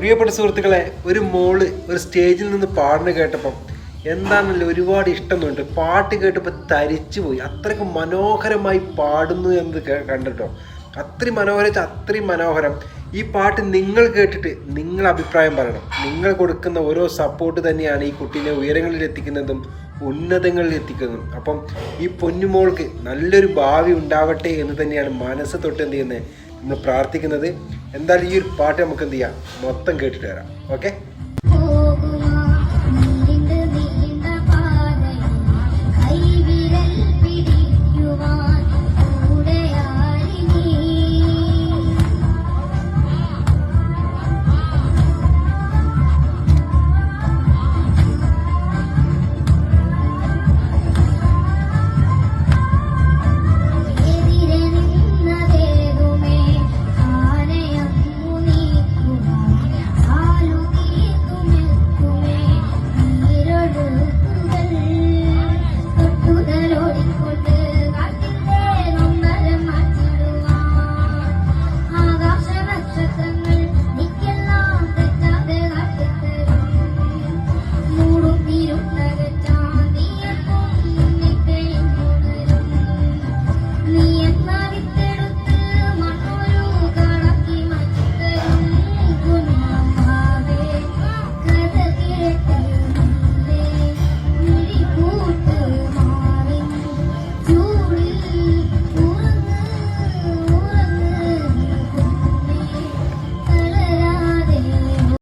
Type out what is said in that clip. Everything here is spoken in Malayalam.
പ്രിയപ്പെട്ട സുഹൃത്തുക്കളെ ഒരു മോൾ ഒരു സ്റ്റേജിൽ നിന്ന് പാടുന്ന കേട്ടപ്പം എന്താണല്ലോ ഒരുപാട് ഇഷ്ടമുണ്ട് പാട്ട് കേട്ടപ്പോൾ തരിച്ചു പോയി അത്രയ്ക്ക് മനോഹരമായി പാടുന്നു എന്ന് കണ്ടിട്ടോ? അത്രയും മനോഹരം അത്രയും മനോഹരം. ഈ പാട്ട് നിങ്ങൾ കേട്ടിട്ട് നിങ്ങൾ അഭിപ്രായം പറയണം. നിങ്ങൾ കൊടുക്കുന്ന ഓരോ സപ്പോർട്ട് തന്നെയാണ് ഈ കുട്ടീനെ ഉയരങ്ങളിൽ എത്തിക്കുന്നതും ഉന്നതങ്ങളിൽ എത്തിക്കുന്നതും. അപ്പം ഈ പൊന്നുമോൾക്ക് നല്ലൊരു ഭാവി ഉണ്ടാവട്ടെ എന്ന് തന്നെയാണ് മനസ്സ് തൊട്ട് എന്ത് ചെയ്യുന്നത്? നമ്മൾ പ്രാർത്ഥിക്കുന്നത്. എന്തായാലും ഈ ഒരു പാട്ട് നമുക്ക് എന്ത് ചെയ്യാം? മൊത്തം കേട്ടിട്ട് വരാം. ഓക്കെ